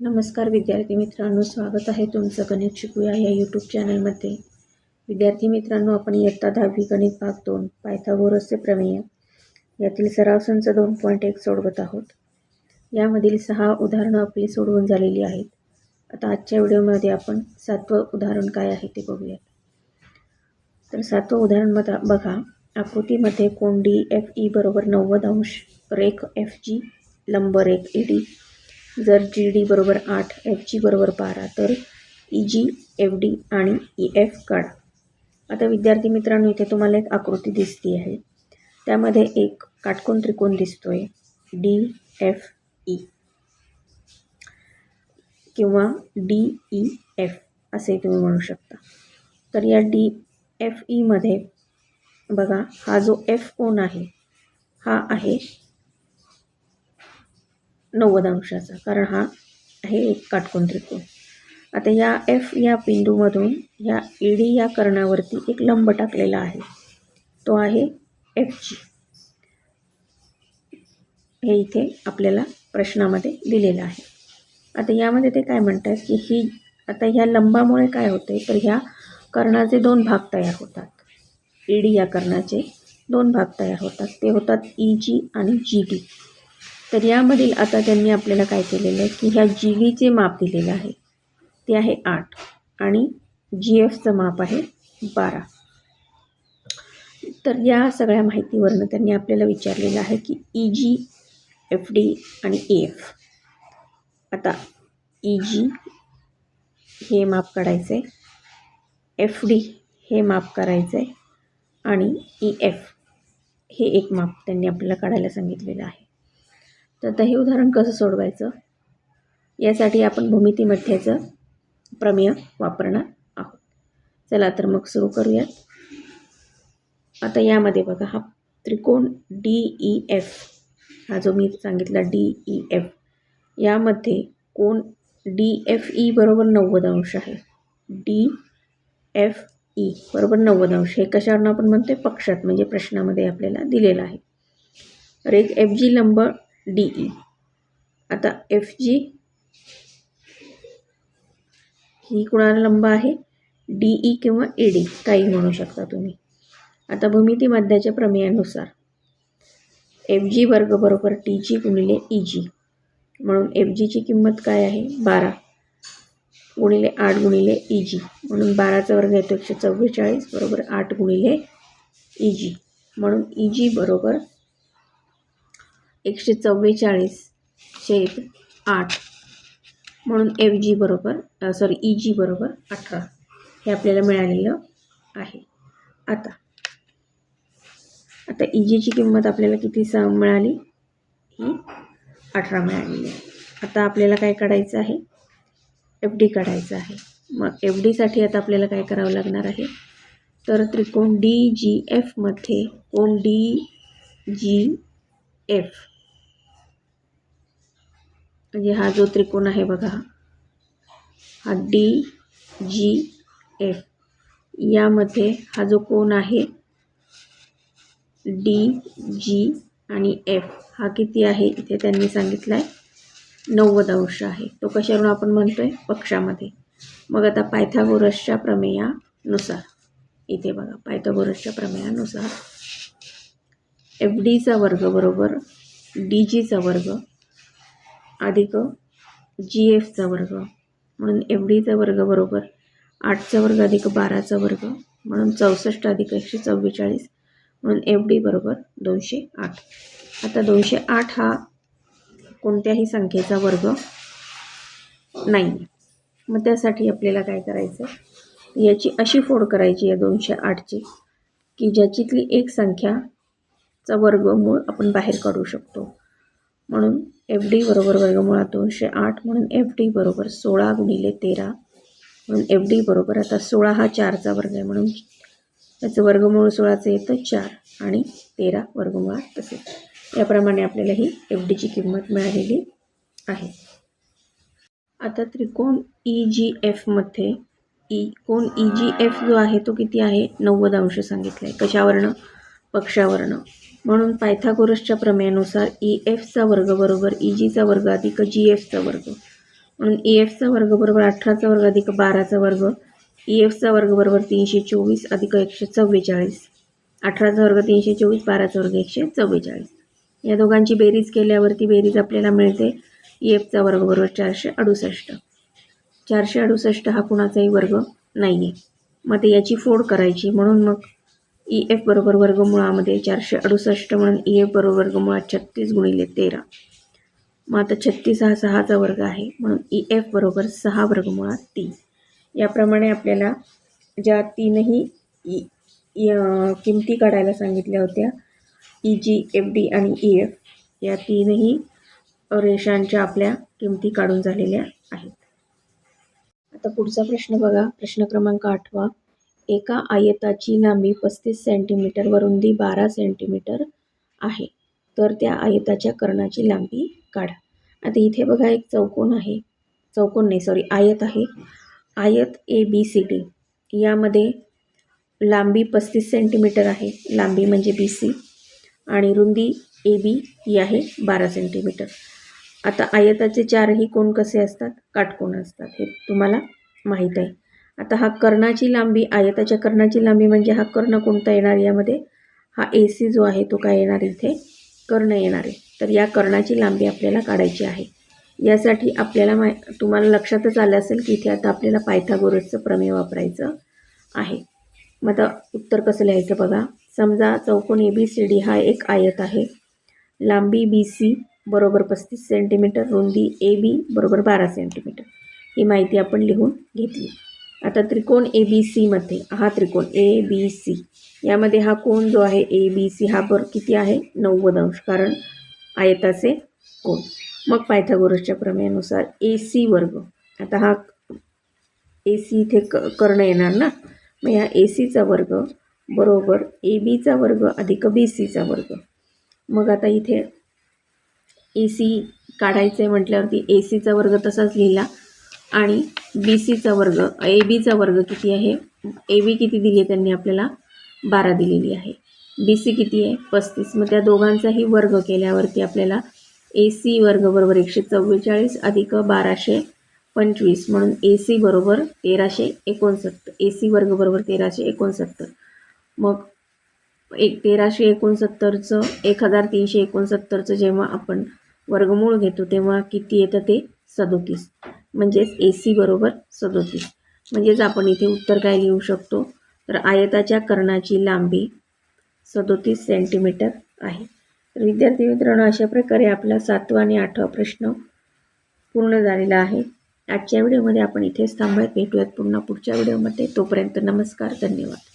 नमस्कार विद्यार्थी मित्रांनो स्वागत आहे तुमचं गणित शिकूया या यूट्यूब चॅनलमध्ये विद्यार्थी मित्रांनो आपण इयत्ता दहावी गणित भाग दोन पायथागोरसचे प्रमेय यातील सराव संच दोन पॉईंट एक सोडवत आहोत. यामधील सहा उदाहरणं आपली सोडवून झालेली आहेत. आता आजच्या व्हिडिओमध्ये आपण सातवं उदाहरण काय आहे ते बघूयात. तर सातवं उदाहरण बघा आकृतीमध्ये कोंडी एफ ई बरोबर नव्वद अंश रेख एफ जी लंब रेख ई डी जर जी डी बरोबर आठ एफ जी बरोबर बारा तर ई जी एफ डी आणि ई एफ काढा. आता विद्यार्थी मित्रांनो इथे तुम्हाला एक आकृती दिसती आहे. त्यामध्ये एक काटकोन त्रिकोण दिसतो आहे डी एफ e. ई किंवा डी ई एफ असे तुम्ही म्हणू शकता. तर या डी एफ ईमध्ये e बघा हा जो एफ कोण आहे हा आहे नव्वद अंशाचा. कारण हा आहे एक काटकोन त्रिकोण. आता या एफ या बिंदूमधून या ई डी या कर्णावरती एक लंब टाकलेला आहे. तो आहे एफ जी हे इथे आपल्याला प्रश्नामध्ये दिलेलं आहे. आता यामध्ये ते काय म्हणतात की ही आता ह्या लंबामुळे काय होते तर ह्या कर्णाचे दोन भाग तयार होतात. ई डी या कर्णाचे दोन भाग तयार होतात. ते होतात ई जी आणि जी डी तर यामधील आता त्यांनी आपल्याला काय केलेलं आहे की ह्या जी डीचे माप दिलेलं आहे. ते आहे आठ आणि जी एफचं माप आहे बारा. तर या सगळ्या माहितीवरनं त्यांनी आपल्याला विचारलेलं आहे की ई जी एफ डी आणि ए एफ आता ई जी हे माप काढायचं आहे एफ डी हे माप करायचं आहे आणि ई एफ हे एक माप त्यांनी आपल्याला काढायला सांगितलेलं आहे. तर आता हे उदाहरण कसं सोडवायचं? यासाठी आपण भूमिती भूमितीमध्येचं प्रमेय वापरणार आहोत. चला तर मग सुरू करूयात. आता यामध्ये बघा हा त्रिकोण डी ई एफ हा जो मी सांगितला डी ई एफ यामध्ये कोण डी एफ ई बरोबर नव्वद अंश आहे? डी एफ ई बरोबर नव्वद अंश. हे कशावरून आपण म्हणतो आहे पक्षात म्हणजे प्रश्नामध्ये आपल्याला दिलेलं आहे. रेख एफ जी लंब डी. ई आता एफ जी ही कुणाला लंब आहे? डी ई किंवा ए डी काही म्हणू शकता तुम्ही. आता भूमिती मध्याच्या प्रमेयानुसार. एफ जी वर्ग बरोबर टी जी गुणिले ई जी. म्हणून एफ जीची किंमत काय आहे? बारा. गुणिले आठ गुणिले ई जी. म्हणून बाराचा वर्ग येतो एकशे चव्वेचाळीस बरोबर आठ गुणिले ई जी. म्हणून ई जी बरोबर एकशे चव्वेचाळीस छेद आठ म्हणून एफ जी बरोबर सॉरी ई जी बरोबर अठरा हे आपल्याला मिळालेलं आहे. आता आता ई जीची किंमत आपल्याला किती स मिळाली? ही अठरा मिळालेली आहे. आता आपल्याला काय काढायचं आहे? एफ डी काढायचं आहे. मग एफ डीसाठी आता आपल्याला काय करावं लागणार आहे? तर त्रिकोण डी जी एफमध्ये कोण डी जी एफ म्हणजे हा जो त्रिकोण आहे बघा हा डी जी एफ यामध्ये हा जो कोण आहे डी जी आणि एफ हा किती आहे? इथे त्यांनी सांगितलं आहे नव्वद अंश आहे. तो कशावरून आपण म्हणतो आहे पक्षामध्ये. मग आता पायथागोरसच्या प्रमेयानुसार. इथे बघा पायथागोरसच्या प्रमेयानुसार. एफ डीचा वर्ग बरोबर डी जीचा वर्ग अधिक जी एफचा वर्ग. म्हणून एफ डीचा वर्ग बरोबर आठचा वर्ग अधिक बाराचा वर्ग. म्हणून चौसष्ट अधिक एकशे चव्वेचाळीस. म्हणून एफ डी बरोबर दोनशे आठ. आता दोनशे आठ हा कोणत्याही संख्येचा वर्ग नाही. मग त्यासाठी आपल्याला काय करायचं? याची अशी फोड करायची या दोनशे आठची की ज्याच्यातली एक संख्याचा वर्गमूळ आपण बाहेर काढू शकतो. म्हणून एफ डी बरोबर वर्गमुळात दोनशे आठ म्हणून एफ डी बरोबर सोळा गुणिले तेरा म्हणून एफ डी बरोबर आता सोळा हा चारचा वर्ग आहे म्हणून त्याचं वर्गमूळ सोळाचं येतं चार आणि तेरा वर्गमुळात तसेच याप्रमाणे आपल्याला ही एफ डीची किंमत मिळालेली आहे. आता त्रिकोण ई जी एफमध्ये ई कोण ई जी एफ जो आहे तो किती आहे? नव्वद अंश सांगितला आहे कशावरनं? पक्षावरनं. म्हणून पायथागोरसच्या प्रमेयानुसार ई एफचा वर्ग बरोबर ई जीचा वर्ग अधिक जी एफचा वर्ग. म्हणून ई एफचा वर्ग बरोबर अठराचा वर्ग अधिक बाराचा वर्ग. ई एफचा वर्ग बरोबर तीनशे चोवीस अधिक एकशे चव्वेचाळीस. अठराचा वर्ग तीनशे चोवीस बाराचा वर्ग एकशे चव्वेचाळीस. या दोघांची बेरीज केल्यावरती बेरीज आपल्याला मिळते. ई एफचा वर्ग बरोबर चारशे अडुसष्ट. चारशे अडुसष्ट हा कुणाचाही वर्ग नाही आहे मग ते याची फोड करायची. म्हणून मग ई एफ बरोबर वर्गमुळामध्ये चारशे अडुसष्ट म्हणून ई एफ बरोबर वर्गमुळात छत्तीस गुणिले तेरा. मग आता छत्तीस हा सहाचा वर्ग आहे म्हणून ई एफ बरोबर सहा वर्गमुळात तीन. याप्रमाणे आपल्याला ज्या तीनही ई किमती काढायला सांगितल्या होत्या ई जी एफ डी आणि ई एफ या तीनही रेषांच्या आपल्या किमती काढून झालेल्या आहेत. आता पुढचा प्रश्न बघा. प्रश्न क्रमांक आठवा. एका आयताची लांबी पस्तीस सेंटीमीटर व रुंदी बारा सेंटीमीटर आहे. तर त्या आयताच्या कर्णाची लांबी काढा. आता इथे बघा एक चौकोन आहे. चौकोन नाही सॉरी आयत आहे. आयत ए बी सी डी यामध्ये लांबी पस्तीस सेंटीमीटर आहे. लांबी म्हणजे बी सी आणि रुंदी ए बी ही आहे बारा सेंटीमीटर. आता आयताचे चारही कोण कसे असतात? काटकोन असतात. हे तुम्हाला माहीत आहे. आता हा कर्णाची लांबी आयताच्या कर्णाची लांबी म्हणजे हा कर्ण कोणता येणार यामध्ये? हा ए सी जो आहे तो काय येणार इथे? कर्ण येणार आहे. तर या कर्णाची लांबी आपल्याला काढायची आहे. यासाठी आपल्याला मा तुम्हाला लक्षातच आलं असेल की इथे आता आपल्याला पायथागोरसचं प्रमेय वापरायचं आहे. मग आता उत्तर कसं लिहायचं बघा. समजा चौकोन ए बी सी डी हा एक आयत आहे. लांबी बी सी बरोबर पस्तीस सेंटीमीटर रुंदी ए बी बरोबर बारा सेंटीमीटर ही माहिती आपण लिहून घेतली. आता त्रिकोण ए बी सीमध्ये हा त्रिकोण ए बी सी यामध्ये हा कोण जो आहे ए बी सी हा बर किती आहे? नव्वद अंश. कारण आयताचे कोण मग पायथागोरसच्या प्रमेयानुसार ए सी वर्ग. आता हा ए सी इथे क कर्ण येणार ना? मग ह्या ए सीचा वर्ग बरोबर ए बीचा वर्ग अधिक बी सीचा वर्ग. मग आता इथे ए सी काढायचं आहे म्हटल्यावरती ए सीचा वर्ग तसाच लिहिला. आणि बी सीचा वर्ग ए बीचा वर्ग किती आहे? ए बी किती दिली आहे त्यांनी आपल्याला? बारा दिलेली आहे. बी सी किती आहे? पस्तीस. मग त्या दोघांचाही वर्ग केल्यावरती आपल्याला ए सी वर्ग बरोबर एकशे चव्वेचाळीस अधिक बाराशे पंचवीस. म्हणून ए सी बरोबर तेराशे एकोणसत्तर. ए सी वर्ग बरोबर तेराशे एकोणसत्तर. मग एक तेराशे एकोणसत्तरचं एक हजार तीनशे एकोणसत्तरचं जेव्हा आपण वर्गमूळ घेतो तेव्हा किती येतं ते? सदोतीस. म्हणजेच ए सी बरोबर सदोतीस. म्हणजेच आपण इथे उत्तर काय लिहू शकतो? तर आयताच्या कर्णाची लांबी सदोतीस सेंटीमीटर आहे. तर विद्यार्थी मित्रांनो अशा प्रकारे आपला सातवा आणि आठवा प्रश्न पूर्ण झालेला आहे. आजच्या व्हिडिओमध्ये आपण इथेच थांबत भेटूयात पुन्हा पुढच्या व्हिडिओमध्ये. तोपर्यंत नमस्कार धन्यवाद.